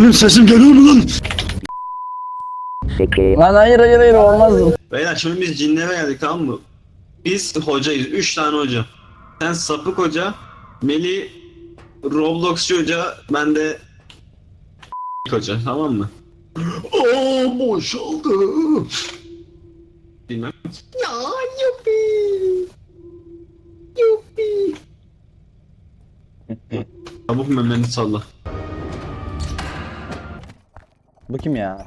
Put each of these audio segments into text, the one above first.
Benim sesim geliyor mu lan? Lan hayır hayır hayır olmaz. Beyler şimdi biz cinlere geldik tamam mı? Biz hocayız. Üç tane hoca. Sen sapık hoca. Meli Roblox hoca. Ben de hoca tamam mı? Aa boşaldı. Bilmem. Ya yuppi. Yuppi. Çabuk memeni salla. Bu kim ya?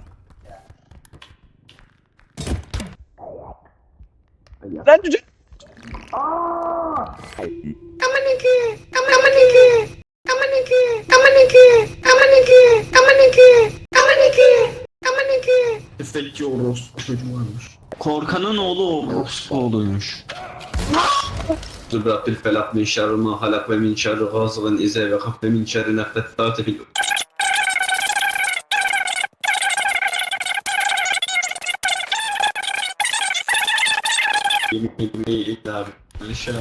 Lan cüce. Üfeliki orospu çocuğu varmış. Korkanın oğlu orospu oğluymuş. Rabbil felak min şerri ma halak ve min şerri gazıgın ize ve kaf ve min şerri nefettâti fil Bilşâ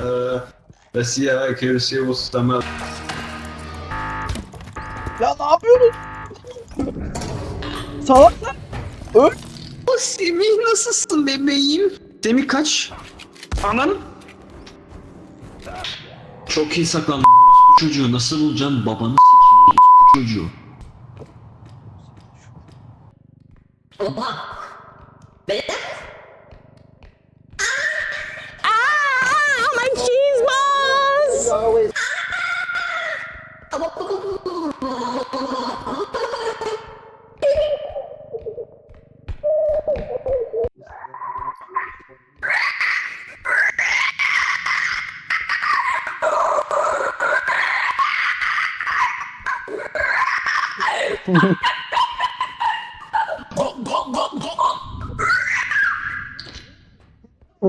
ve siyâ kürsi ustama Ya ne yapıyorsun? Salak lan. Öl. O Semih nasılsın bebeğim? Semih kaç? Anan. Çok iyi saklandın orospu çocuğu. Nasıl bulacaksın babanı s**eyim çocuğu.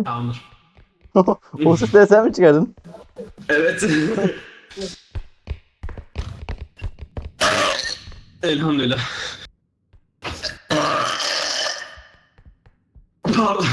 Tamamdır. o sesleri sen mi çıkardın? Evet. Elhamdülillah. Pardon.